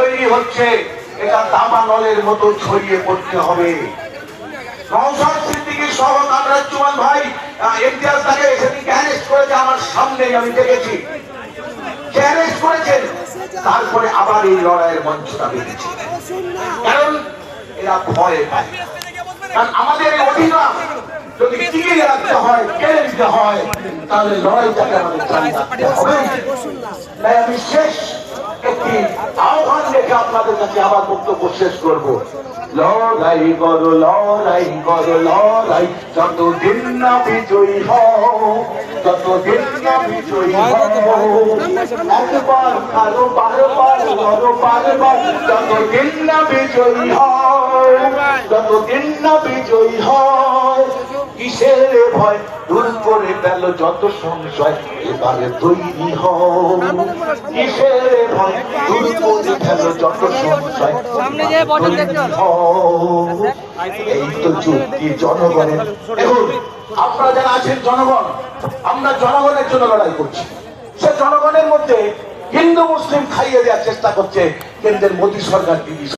তৈরি হচ্ছে, এটা দাবানলের মতো ছড়িয়ে পড়তে হবে। ভাই অ্যারেস্ট করেছে আমার আমি দেখেছি। অ্যারেস্ট করেছেন তারপরে আবার এই লড়াইয়ের মঞ্চটা বেঁধেছে। কারণ এরা ভয় পায়। কারণ আমাদের যদি টিকিয়ে রাখতে হয়, কেড়ে নিতে হয়, তাহলে লড়াইটাকে আমাদের চালিয়ে রাখতে হবে। তাই আমি শেষ রেখে আপনাদের কাছে আবার বক্তব্য শেষ করব। লড়াই করো লড়াই করো লড়াই। যতদিন না বিজয়ী হও ততদিন না বিজয়ী হও একবার কারও বারবার করো বারবার। যতদিন না বিজয়ী হও যতদিন না বিজয়ী হয় কিসের ভয়? দূর করে গেল যত সংশয় এবারে তৈরি হও। কিসের ভয় দূর করে গেল যুক্তি জনগণের। দেখুন, আপনারা যারা আছেন জনগণ, আমরা জনগণের জন্য লড়াই করছি। সে জনগণের মধ্যে হিন্দু, মুসলিম খাইয়ে দেওয়ার চেষ্টা করছে কেন্দ্রের মোদী সরকার, দিদি